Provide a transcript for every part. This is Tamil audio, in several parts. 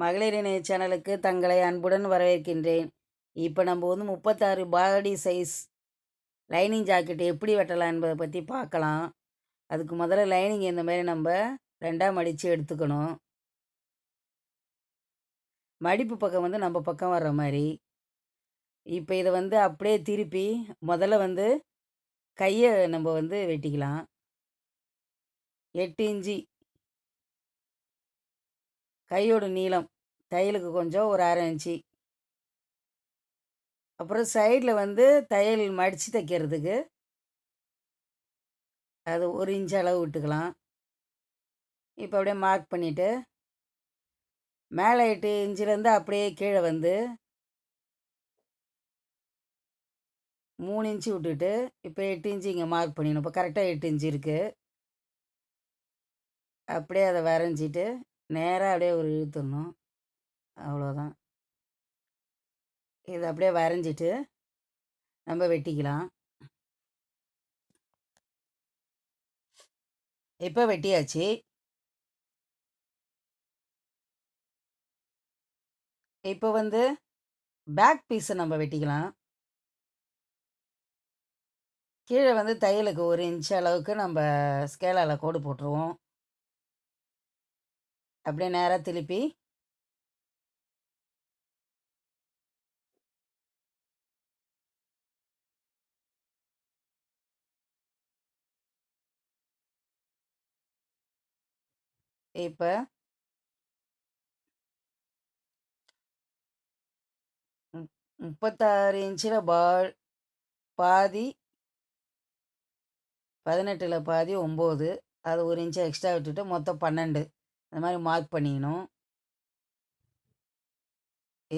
மகளிரிணை சேனலுக்கு தங்களை அன்புடன் வரவேற்கின்றேன். இப்போ நம்ம வந்து முப்பத்தாறு பாடி சைஸ் லைனிங் ஜாக்கெட் எப்படி வெட்டலாம் என்பதை பற்றி பார்க்கலாம். அதுக்கு முதல்ல லைனிங் இந்த மாதிரி நம்ம ரெண்டாக மடித்து எடுத்துக்கணும். மடிப்பு பக்கம் வந்து நம்ம பக்கம் வர்ற மாதிரி. இப்போ இதை வந்து அப்படியே திருப்பி முதல்ல வந்து கையை நம்ம வந்து வெட்டிக்கலாம். எட்டு இஞ்சி கையோட நீளம் தையலுக்கு கொஞ்சம் ஒரு அரை இன்ச்சு. அப்புறம் சைடில் வந்து தையல் மடித்து தைக்கிறதுக்கு அது ஒரு இன்ச் அளவு விட்டுக்கலாம். இப்போ அப்படியே மார்க் பண்ணிவிட்டு மேலே எட்டு இன்ச்சிலேருந்து அப்படியே கீழே வந்து மூணு இன்ச்சு விட்டுட்டு இப்போ எட்டு இன்ச்சு இங்கே மார்க் பண்ணிடணும். இப்போ கரெக்டாக எட்டு இன்ச்சு இருக்குது அப்படியே அதை வரைஞ்சிட்டு நேராக அப்படியே ஒரு இழுத்துடணும். அவ்வளோதான். இதை அப்படியே வரைஞ்சிட்டு நம்ம வெட்டிக்கலாம். இப்போ வெட்டியாச்சு. இப்போ வந்து பேக் பீஸை நம்ம வெட்டிக்கலாம். கீழே வந்து தையலுக்கு ஒரு இன்ச் அளவுக்கு நம்ம ஸ்கேலால் கோடு போட்டுருவோம். அப்படியே நேராக திருப்பி இப்போ முப்பத்தாறு இன்ச்சில் பால் பாதி பதினெட்டில் பாதி ஒம்பது. அது ஒரு இன்ச்சு எக்ஸ்ட்ரா விட்டுட்டு மொத்தம் பன்னெண்டு. இந்த மாதிரி மார்க் பண்ணிக்கணும்.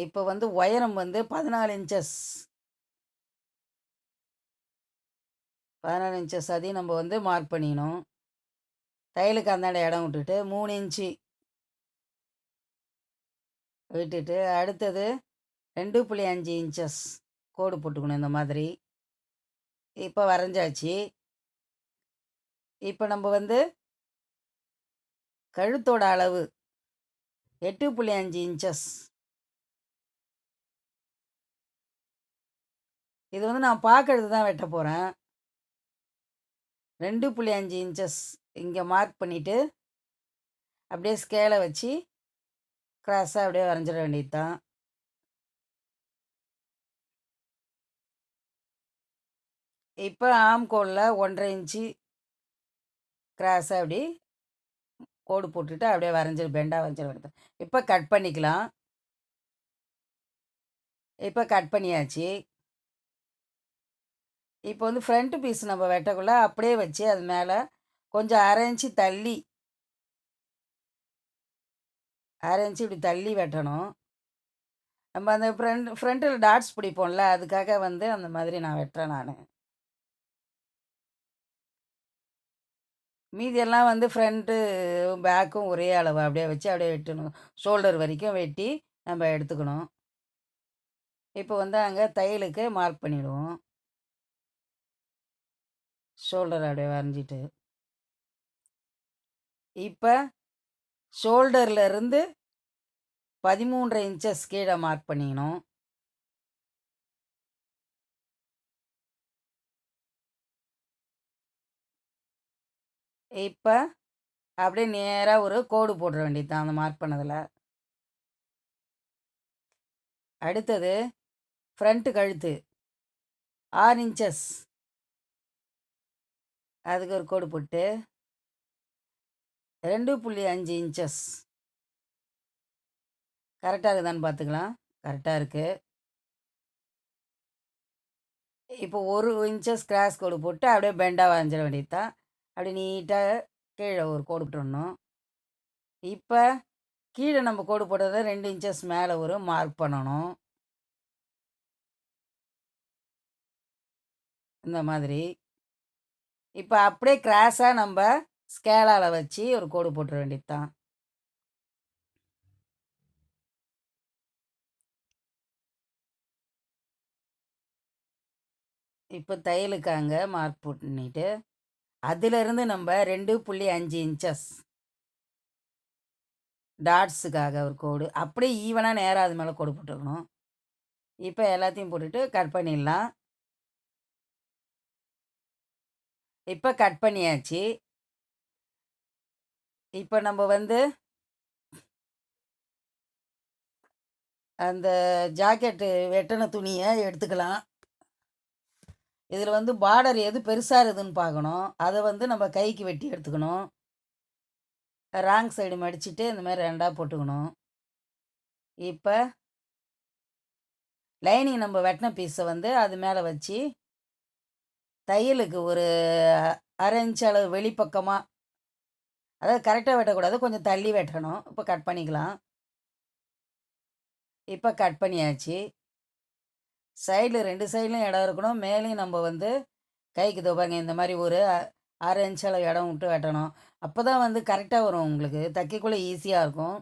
இப்போ வந்து உயரம் வந்து பதினாலு இன்ச்சஸ் பதினாலு இன்ச்சஸ் அதையும் நம்ம வந்து மார்க் பண்ணிக்கணும். தையலுக்கு அந்தாண்ட இடம் விட்டுட்டு மூணு இன்ச்சு. விட்டுட்டு அடுத்தது ரெண்டு புள்ளி அஞ்சு இன்ச்சஸ் கோடு போட்டுக்கணும் இந்த மாதிரி. இப்போ வரைஞ்சாச்சு. இப்போ நம்ம வந்து கழுத்தோட அளவு எட்டு புள்ளி அஞ்சு இன்ச்சஸ் இது வந்து நான் பார்க்கறது தான் வெட்ட போகிறேன் ரெண்டு புள்ளி அஞ்சு இன்ச்சஸ் இங்கே மார்க் பண்ணிவிட்டு அப்படியே ஸ்கேலை வச்சு க்ராஸாக அப்படியே வரைஞ்சிட வேண்டியது தான். இப்போ ஆம்கோலில் ஒன்றரை இன்ச்சு கிராஸாக அப்படி கோடு போட்டுட்டு அப்படியே வரைஞ்சிரு பெண்டாக வரைஞ்சிரு வேண்டியது இப்போ கட் பண்ணிக்கலாம். இப்போ கட் பண்ணியாச்சு. இப்போ வந்து ஃப்ரண்ட் பீஸ் நம்ம வெட்டக்குள்ளே அப்படியே வச்சு அது மேலே கொஞ்சம் அரை இன்ச்சு தள்ளி அரை இன்ச்சு இப்படி தள்ளி வெட்டணும். நம்ம அந்த ஃப்ரண்ட் ஃப்ரண்ட்டில் டாட்ஸ் பிடிப்போம்ல அதுக்காக வந்து அந்த மாதிரி நான் வெட்டுறேன் நான். மீதியெல்லாம் வந்து ஃப்ரண்ட்டு பேக்கும் ஒரே அளவு. அப்படியே வச்சு அப்படியே வெட்டணும். ஷோல்டர் வரைக்கும் வெட்டி நம்ம எடுத்துக்கணும். இப்போ வந்து அங்கே தையலுக்கு மார்க் பண்ணிவிடுவோம் ஷோல்டர் அப்படியே வரைஞ்சிட்டு. இப்போ ஷோல்டர்லேருந்து பதிமூன்றரை இன்ச்சஸ் கீழே மார்க் பண்ணிக்கணும். இப்போ அப்படியே நேராக ஒரு கோடு போட்டுற வேண்டியது தான் அந்த மார்க் பண்ணதில். அடுத்தது ஃப்ரண்ட்டு கழுத்து. ஆறு இன்ச்சஸ் அதுக்கு ஒரு கோடு போட்டு ரெண்டு புள்ளி அஞ்சு இன்ச்சஸ் கரெக்டாக இருக்குதான்னு பார்த்துக்கலாம் கரெக்டாக இருக்குது இப்போ ஒரு இன்ச்சஸ் கிராஸ் கோடு போட்டு அப்படியே பெண்டாக வரைஞ்சிட வேண்டியது தான். அப்படி நீட்டாக கீழே ஒரு கோடு போட்டுடணும் இப்போ கீழே நம்ம கோடு போட்டதை ரெண்டு இன்ச்சஸ் மேலே ஒரு மார்க் பண்ணணும். இந்த மாதிரி. இப்போ அப்படியே கிராஸாக நம்ம ஸ்கேலால் வச்சு ஒரு கோடு போட்டுற வேண்டியது தான் இப்போ தையலுக்காங்க மார்க் பண்ணிட்டு அதிலிருந்து நம்ம ரெண்டு புள்ளி அஞ்சு இன்ச்சஸ் டாட்ஸுக்காக ஒரு கோடு. அப்படியே ஈவனாக நேராக அது மேலே கோடு போட்டுக்கணும் இப்போ எல்லாத்தையும் போட்டுட்டு கட் பண்ணிடலாம். இப்போ கட் பண்ணியாச்சு. இப்போ நம்ம வந்து அந்த ஜாக்கெட்டு வெட்டின துணியை எடுத்துக்கலாம். இதில் வந்து பார்டர் எது பெருசாக இருக்குதுன்னு பார்க்கணும் அதை வந்து நம்ம கைக்கு வெட்டி எடுத்துக்கணும். ராங் சைடு மடிச்சுட்டு இந்த மாதிரி ரெண்டாக போட்டுக்கணும். இப்போ லைனிங் நம்ம வெட்டின பீஸை வந்து அது மேலே வச்சு தையலுக்கு ஒரு அரை இன்ச் அளவு வெளிப்பக்கமாக அதாவது கரெக்டாக வெட்டக்கூடாது கொஞ்சம் தள்ளி வெட்டணும். இப்போ கட் பண்ணிக்கலாம். இப்போ கட் பண்ணியாச்சு. சைடில் ரெண்டு சைட்லையும் இடம் இருக்கணும். மேலேயும் நம்ம வந்து கைக்கு தோப்பாங்க. இந்த மாதிரி ஒரு அரை இன்ச் அளவு இடம் விட்டு வெட்டணும். அப்போ தான் வந்து கரெக்டாக வரும் உங்களுக்கு. தைக்கக்குள்ளே ஈஸியாக இருக்கும்.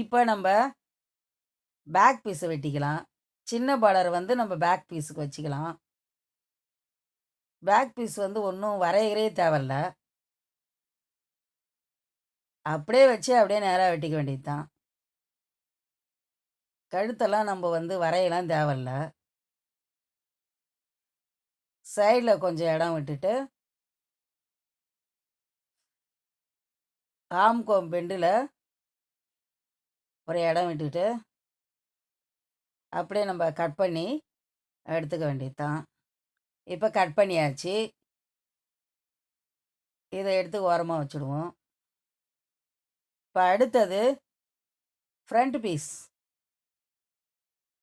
இப்போ நம்ம பேக் பீஸை வெட்டிக்கலாம். சின்ன பார்டர் வந்து நம்ம பேக் பீஸுக்கு வச்சுக்கலாம். பேக் பீஸ் வந்து ஒன்றும் வரைகிறே தேவையில்ல. அப்படியே வச்சு அப்படியே நேராக வெட்டிக்க வேண்டியது தான் கழுத்தெல்லாம் நம்ம வந்து வரையலாம் தேவையில்ல. சைடில் கொஞ்சம் இடம் விட்டுட்டு ஆம்கோம் பெண்டில் ஒரு இடம் விட்டுட்டு அப்படியே நம்ம கட் பண்ணி எடுத்துக்க வேண்டியது தான் இப்போ கட் பண்ணியாச்சு. இதை எடுத்து ஓரமாக வச்சுடுவோம். இப்போ அடுத்தது ஃப்ரண்ட் பீஸ்.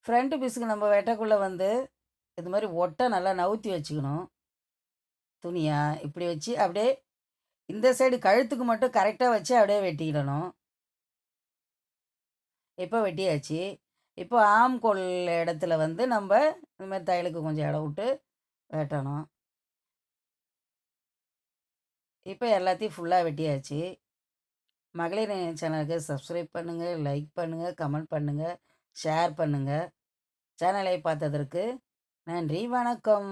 ஃப்ரண்ட் பீஸுக்கு நம்ம வெட்டக்குள்ளே வந்து இது மாதிரி ஒட்டை நல்லா நவுத்தி வச்சுக்கணும். துணியாக இப்படி வச்சு அப்படியே இந்த சைடு கழுத்துக்கு மட்டும் கரெக்டாக வச்சு அப்படியே வெட்டிக்கிடணும். இப்போ வெட்டியாச்சு. இப்போ ஆம்கோல் இடத்துல வந்து நம்ம இந்த மாதிரி தையலுக்கு கொஞ்சம் இடம் விட்டு வெட்டணும். இப்போ எல்லாத்தையும் ஃபுல்லாக வெட்டியாச்சு. மகளிர் சேனலுக்கு சப்ஸ்கிரைப் பண்ணுங்கள் லைக் பண்ணுங்கள் கமெண்ட் பண்ணுங்கள் ஷேர் பண்ணுங்கள் சேனலை பார்த்ததற்கு நன்றி. வணக்கம்.